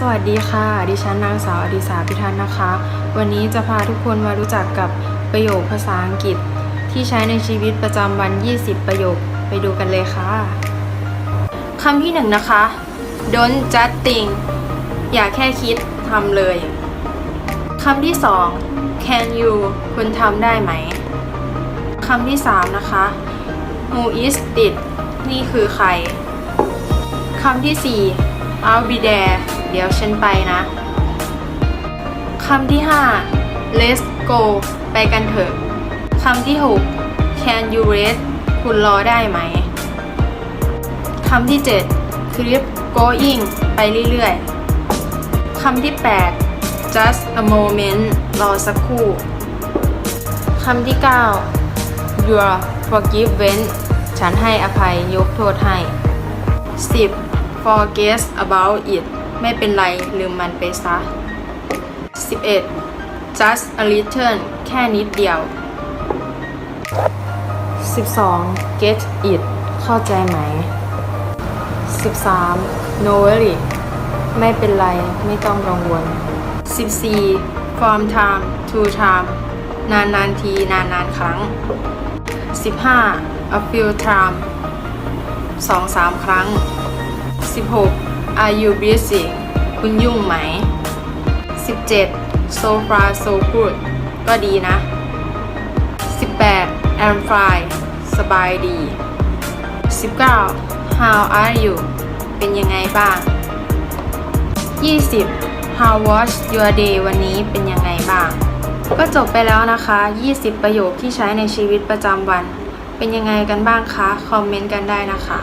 สวัสดีค่ะ ดิฉันนางสาวอดิสาพิทันนะคะ วันนี้จะพาทุกคนมารู้จักกับประโยคภาษาอังกฤษ ที่ใช้ในชีวิตประจำวัน 20 ประโยคไปดูกันเลยค่ะคำที่หนึ่งนะคะ don't just think อย่าแค่คิดทำเลยคำที่สอง can you คุณทำได้ไหมคำที่สามนะคะ who is it นี่คือใครคำที่สี่ I'll be there เดี๋ยวฉันไปนะ คำที่ห้า Let's go ไปกันเถอะ คำที่หก Can you wait คุณรอได้ไหม คำที่เจ็ด Keep going ไปเรื่อยๆ คำที่แปด Just a moment รอสักครู่ คำที่เก้า Your forgiven ฉันให้อภัยยกโทษให้ 10. forget about it ไม่เป็นไรลืมมันไปซะ 11. just a little แค่นิดเดียว 12. get it เข้าใจไหม 13. no worry ไม่เป็นไรไม่ต้องกังวล 14. from time to time นานนานทีนานนานครั้ง 15. a few time สองสามครั้ง 16. Are you busy คุณยุ่งไหม 17. So far so good ก็ดีนะ 18. I'm fine สบายดี 19. How are you เป็นยังไงบ้าง 20. How was your day วันนี้เป็นยังไงบ้าง ก็จบไปแล้วนะคะ 20 ประโยคที่ใช้ในชีวิตประจำวัน เป็นยังไงกันบ้างคะ คอมเมนต์กันได้นะคะ